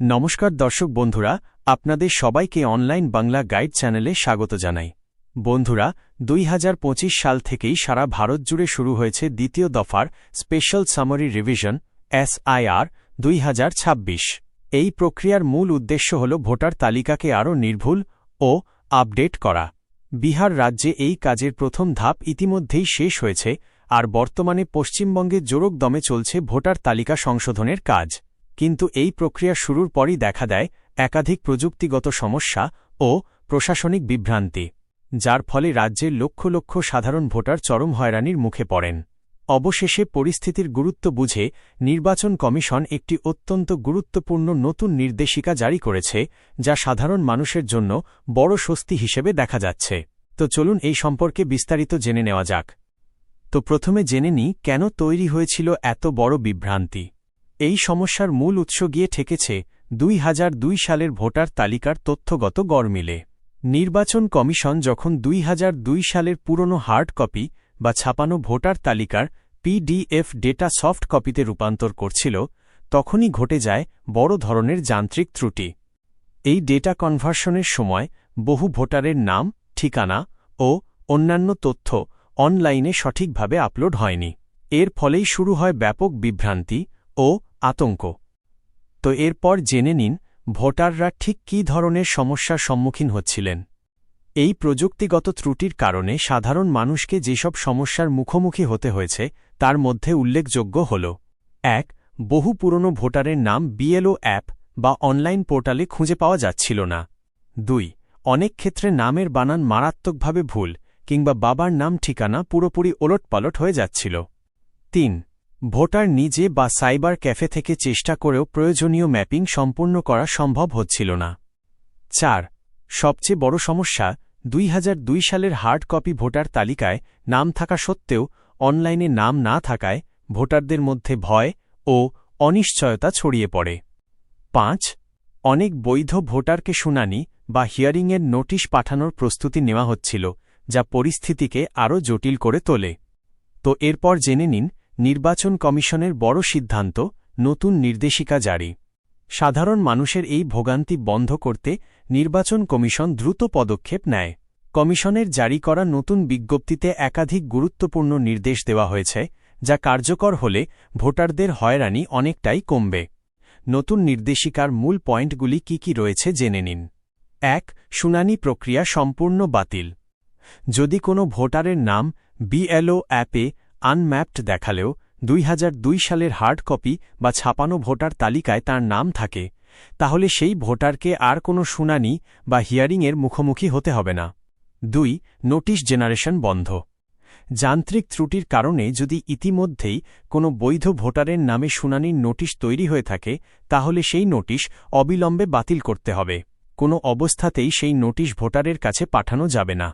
নমস্কার দর্শক বন্ধুরা, আপনাদের সবাইকে অনলাইন বাংলা গাইড চ্যানেলে স্বাগত জানাই। বন্ধুরা, দুই হাজার পঁচিশ সাল থেকেই সারা ভারত জুড়ে শুরু হয়েছে দ্বিতীয় দফার স্পেশাল সামারি রিভিশন, এসআইআর, দুই হাজার ছাব্বিশ। এই প্রক্রিয়ার মূল উদ্দেশ্য হল ভোটার তালিকাকে আরও নির্ভুল ও আপডেট করা। বিহার রাজ্যে এই কাজের প্রথম ধাপ ইতিমধ্যেই শেষ হয়েছে, আর বর্তমানে পশ্চিমবঙ্গে জোরক দমে চলছে ভোটার তালিকা সংশোধনের কাজ। কিন্তু এই প্রক্রিয়া শুরুর পরই দেখা দেয় একাধিক প্রযুক্তিগত সমস্যা ও প্রশাসনিক বিভ্রান্তি, যার ফলে রাজ্যের লক্ষ লক্ষ সাধারণ ভোটার চরম হয়রানির মুখে পড়েন। অবশেষে পরিস্থিতির গুরুত্ব বুঝে নির্বাচন কমিশন একটি অত্যন্ত গুরুত্বপূর্ণ নতুন নির্দেশিকা জারি করেছে, যা সাধারণ মানুষের জন্য বড় স্বস্তি হিসেবে দেখা যাচ্ছে। তো চলুন এই সম্পর্কে বিস্তারিত জেনে নেওয়া যাক। তো প্রথমে জেনে নিই কেন তৈরি হয়েছিল এত বড় বিভ্রান্তি। এই সমস্যার মূল উৎস গিয়ে ঠেকেছে দুই হাজার দুই সালের ভোটার তালিকার তথ্যগত গড়মিলে। নির্বাচন কমিশন যখন দুই হাজার দুই সালের পুরনো হার্ড কপি বা ছাপানো ভোটার তালিকার পিডিএফ ডেটা সফট কপিতে রূপান্তর করছিল, তখনই ঘটে যায় বড় ধরনের যান্ত্রিক ত্রুটি। এই ডেটা কনভার্সনের সময় বহু ভোটারের নাম, ঠিকানা ও অন্যান্য তথ্য অনলাইনে সঠিকভাবে আপলোড হয়নি। এর ফলেই শুরু হয় ব্যাপক বিভ্রান্তি ও আতঙ্ক। তো এরপর জেনে নিন, ভোটাররা ঠিক কী ধরনের সমস্যার সম্মুখীন হচ্ছিলেন। এই প্রযুক্তিগত ত্রুটির কারণে সাধারণ মানুষকে যেসব সমস্যার মুখোমুখি হতে হয়েছে, তার মধ্যে উল্লেখযোগ্য হল, এক, বহু পুরনো ভোটারের নাম বিএলও অ্যাপ বা অনলাইন পোর্টালে খুঁজে পাওয়া যাচ্ছিল না। দুই, অনেক ক্ষেত্রে নামের বানান মারাত্মকভাবে ভুল কিংবা বাবার নাম ঠিকানা পুরোপুরি ওলটপালট হয়ে যাচ্ছিল। তিন ভোটার নিজে বা সাইবার ক্যাফে থেকে চেষ্টা করেও প্রয়োজনীয় ম্যাপিং সম্পূর্ণ করা সম্ভব হচ্ছিল না। চার, সবচেয়ে বড় সমস্যা, দুই হাজার দুই সালের হার্ড কপি ভোটার তালিকায় নাম থাকা সত্ত্বেও, অনলাইনে নাম না থাকায় ভোটারদের মধ্যে ভয় ও অনিশ্চয়তা ছড়িয়ে পড়ে। পাঁচ, অনেক বৈধ ভোটারকে শুনানি বা হিয়ারিংয়ের নোটিশ পাঠানোর প্রস্তুতি নেওয়া হচ্ছিল, যা পরিস্থিতিকে আরও জটিল করে তোলে। তো এরপর জেনে নিন নির্বাচন কমিশনের বড় সিদ্ধান্ত, নতুন নির্দেশিকা জারি। সাধারণ মানুষের এই ভোগান্তি বন্ধ করতে নির্বাচন কমিশন দ্রুত পদক্ষেপ নেয়। কমিশনের জারি করা নতুন বিজ্ঞপ্তিতে একাধিক গুরুত্বপূর্ণ নির্দেশ দেওয়া হয়েছে, যা কার্যকর হলে ভোটারদের হয়রানি অনেকটাই কমবে। নতুন নির্দেশিকার মূল পয়েন্টগুলি কি কি রয়েছে জেনে নিন। এক, শুনানি প্রক্রিয়া সম্পূর্ণ বাতিল। যদি কোনো ভোটারের নাম বিএলও অ্যাপে আনম্যাপড দেখালেও দুই হাজার দুই সালের হার্ড কপি বা ছাপানো ভোটার তালিকায় তার নাম থাকে, তাহলে সেই ভোটারকে আর কোনো শুনানি বা হিয়ারিংয়ের মুখোমুখি হতে হবে না। দুই, নোটিশ জেনারেশন বন্ধ। যান্ত্রিক ত্রুটির কারণে যদি ইতিমধ্যেই কোনো বৈধ ভোটারের নামে শুনানির নোটিশ তৈরি হয়ে থাকে, তাহলে সেই নোটিশ অবিলম্বে বাতিল করতে হবে। কোনো অবস্থাতেই সেই নোটিশ ভোটারের কাছে পাঠানো যাবে না।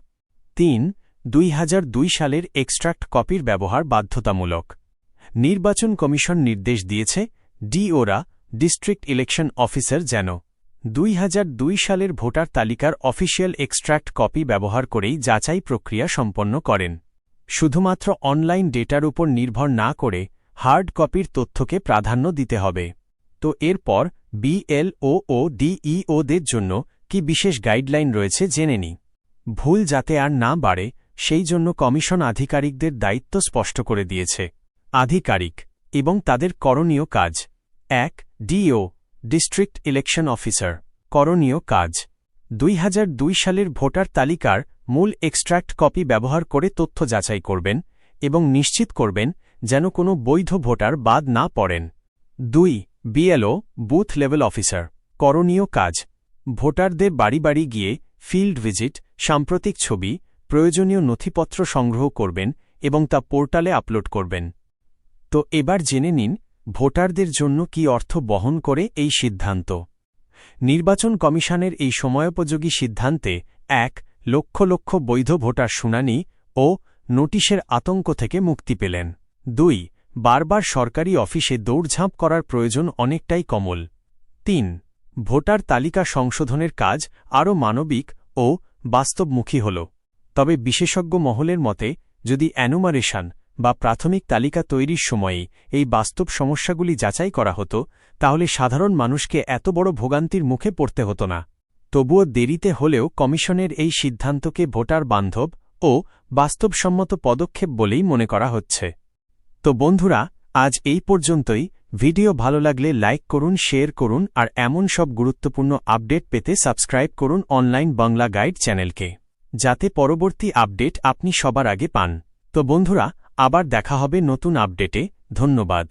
তিন দুই দুই সালের এক্সট্রাক্ট কপির ব্যবহার বাধ্যতামূলক। নির্বাচন কমিশন নির্দেশ দিয়েছে, ডিওরা, ডিস্ট্রিক্ট ইলেকশন অফিসার যেন দুই দুই সালের ভোটার তালিকার অফিসিয়াল এক্সট্রাক্ট কপি ব্যবহার করেই যাচাই প্রক্রিয়া সম্পন্ন করেন। শুধুমাত্র অনলাইন ডেটার উপর নির্ভর না করে হার্ড কপির তথ্যকে প্রাধান্য দিতে হবে। তো এরপর বিএলও ও ডিইওদের জন্য কি বিশেষ গাইডলাইন রয়েছে জেনে নি ভুল যাতে আর না বাড়ে সেই জন্য কমিশন আধিকারিকদের দায়িত্ব স্পষ্ট করে দিয়েছে। আধিকারিক এবং তাদের করণীয় কাজ। এক, ডিও, ডিস্ট্রিক্ট ইলেকশন অফিসার। করণীয় কাজ। দুই হাজার দুই সালের ভোটার তালিকার মূল এক্সট্র্যাক্ট কপি ব্যবহার করে তথ্য যাচাই করবেন এবং নিশ্চিত করবেন যেন কোনো বৈধ ভোটার বাদ না পড়েন। দুই, বিএলও, বুথ লেভেল অফিসার। করণীয় কাজ। ভোটারদের বাড়ি বাড়ি গিয়ে ফিল্ড ভিজিট, সাম্প্রতিক ছবি প্রয়োজনীয় নথিপত্র সংগ্রহ করবেন এবং তা পোর্টালে আপলোড করবেন। তো এবার জেনে নিন, ভোটারদের জন্য কি অর্থ বহন করে এই সিদ্ধান্ত। নির্বাচন কমিশনের এই সময়োপযোগী সিদ্ধান্তে এক, লক্ষ লক্ষ বৈধ ভোটার শুনানি ও নোটিশের আতঙ্ক থেকে মুক্তি পেলেন। দুই, বারবার সরকারি অফিসে দৌড়ঝাঁপ করার প্রয়োজন অনেকটাই কমল। তিন, ভোটার তালিকা সংশোধনের কাজ আরও মানবিক ও বাস্তবমুখী হল। তবে বিশেষজ্ঞ মহলের মতে, যদি অ্যানুমারেশন বা প্রাথমিক তালিকা তৈরির সময়েই এই বাস্তব সমস্যাগুলি যাচাই করা হতো, তাহলে সাধারণ মানুষকে এত বড় ভোগান্তির মুখে পড়তে হতো না। তবুও দেরিতে হলেও কমিশনের এই সিদ্ধান্তকে ভোটার বান্ধব ও বাস্তবসম্মত পদক্ষেপ বলেই মনে করা হচ্ছে। তো বন্ধুরা, আজ এই পর্যন্তই। ভিডিও ভালো লাগলে লাইক করুন, শেয়ার করুন আর এমন সব গুরুত্বপূর্ণ আপডেট পেতে সাবস্ক্রাইব করুন অনলাইন বাংলা গাইড চ্যানেলকে। যাতে পরবর্তী আপডেট আপনি সবার আগে পান। তো বন্ধুরা, আবার দেখা হবে নতুন আপডেটে। ধন্যবাদ।